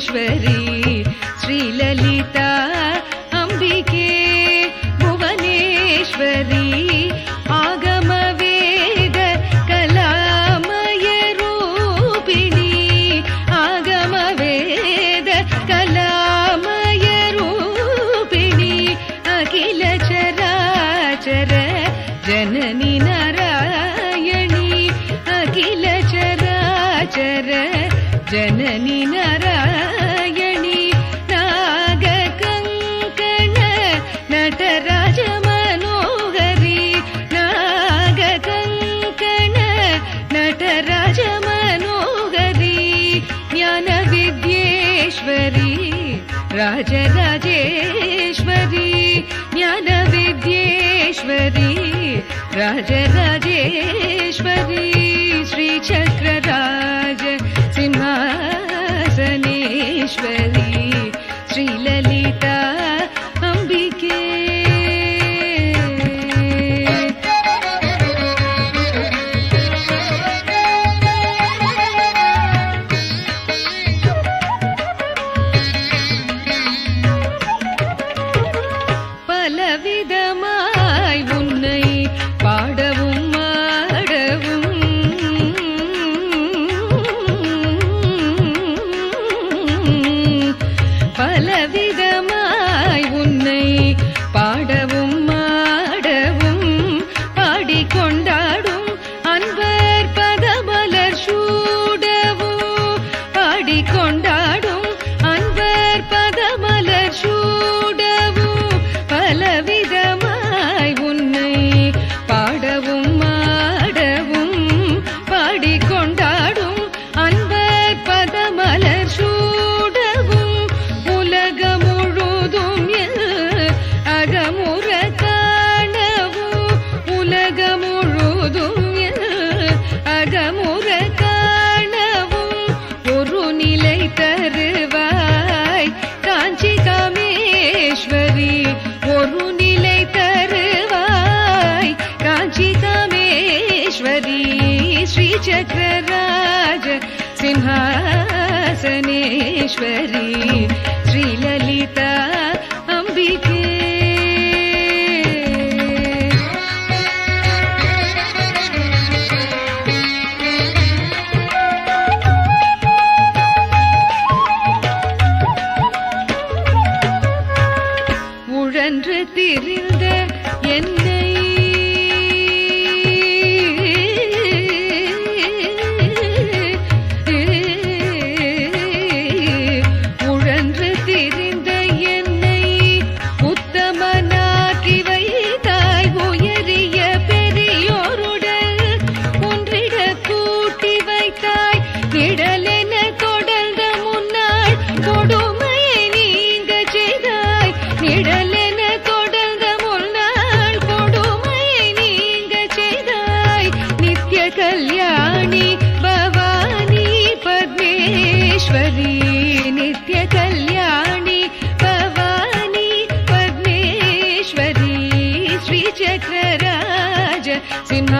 భువనేశ్వరి శ్రీలలిత అంబికే భువనేశ్వరి ఆగమ వేద కళామయ రూపిణి ఆగమ వేద కళామయ రూపిణి అఖిల చరాచర జనని నారాయణి అఖిల చరాచర राजराजेश्वरी ज्ञानविद्येश्वरी राजराजेश्वरी श्रीचक्रराज सिंहासनेश्वरी श्रील चक्रराज सिंहासनेश्वरी श्रीललिता अम्बिके உழன்று திரிந்த என்ன ಚಕ್ರರಾಜ ಸಿಂಹ